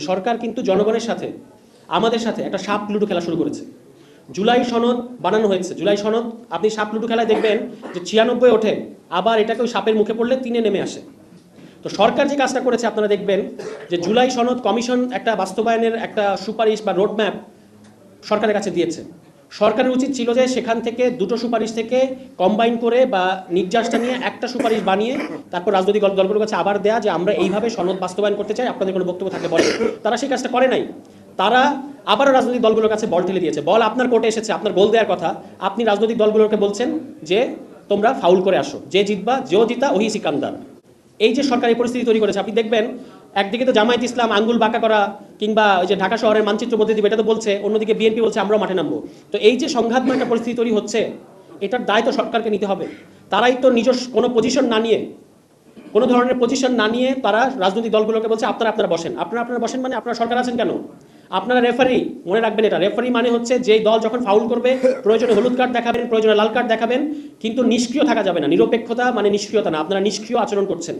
যে সরকার কিন্তু জনগণের সাথে, আমাদের সাথে একটা সাপ লুডো খেলা শুরু করেছে। জুলাই সনদ বানানো হয়েছে। জুলাই সনদ, আপনি সাপ লুডো খেলায় দেখবেন যে ছিয়ানব্বই ওঠে, আবার এটাকে ওই সাপের মুখে পড়লে তিনে নেমে আসে। তো সরকার যে কাজটা করেছে আপনারা দেখবেন যে জুলাই সনদ কমিশন একটা বাস্তবায়নের একটা সুপারিশ বা রোডম্যাপ সরকারের কাছে দিয়েছে। সরকারের উচিত ছিল যে সেখান থেকে দুটো সুপারিশ থেকে কম্বাইন করে বা নির্যাসটা নিয়ে একটা সুপারিশ বানিয়ে তারপর রাজনৈতিক দল- দলগুলোর কাছে আবার দেয়া যে আমরা এইভাবে সনদ বাস্তবায়ন করতে চাই, আপনাদের কোনো বক্তব্য থাকলে বলে তারা সেই কাজটা করে নাই। তারা আবারও রাজনৈতিক দলগুলোর কাছে বল ঠেলে দিয়েছে। বল আপনার কোর্টে এসেছে, আপনার গোল দেওয়ার কথা। আপনি রাজনৈতিক দলগুলোকে বলছেন যে তোমরা ফাউল করে আসো। যে জিতবা যেও জিতা, ওহি সিকান্দার। এই যে সরকারি পরিস্থিতি তৈরি করেছে, আপনি দেখবেন, একদিকে তো জামায়াত ইসলাম আঙ্গুল বাঁকা করা কিংবা ওই যে ঢাকা শহরের মানচিত্র মধ্যে দিবে, এটা তো বলছে, অন্যদিকে বিএনপি বলছে, আমরাও মাঠে নামবো। তো এই যে সংঘাতময় একটা পরিস্থিতি তৈরি হচ্ছে, এটার দায় তো সরকারকে নিতে হবে। তারাই তো নিজস্ব কোনো পজিশন না নিয়ে, কোনো ধরনের পজিশন না নিয়ে তারা রাজনৈতিক দলগুলোকে বলছে, আপনারা আপনারা বসেন। আপনারা আপনারা বসেন মানে আপনারা সরকার আছেন কেন? আপনারা রেফারি মনে রাখবেন এটা। রেফারি মানে হচ্ছে যেই দল যখন ফাউল করবে, প্রয়োজনে হলুদ কার্ড দেখাবেন, প্রয়োজনে লাল কার্ড দেখাবেন, কিন্তু নিষ্ক্রিয় থাকা যাবে না। নিরপেক্ষতা মানে নিষ্ক্রিয়তা না। আপনারা নিষ্ক্রিয় আচরণ করছেন।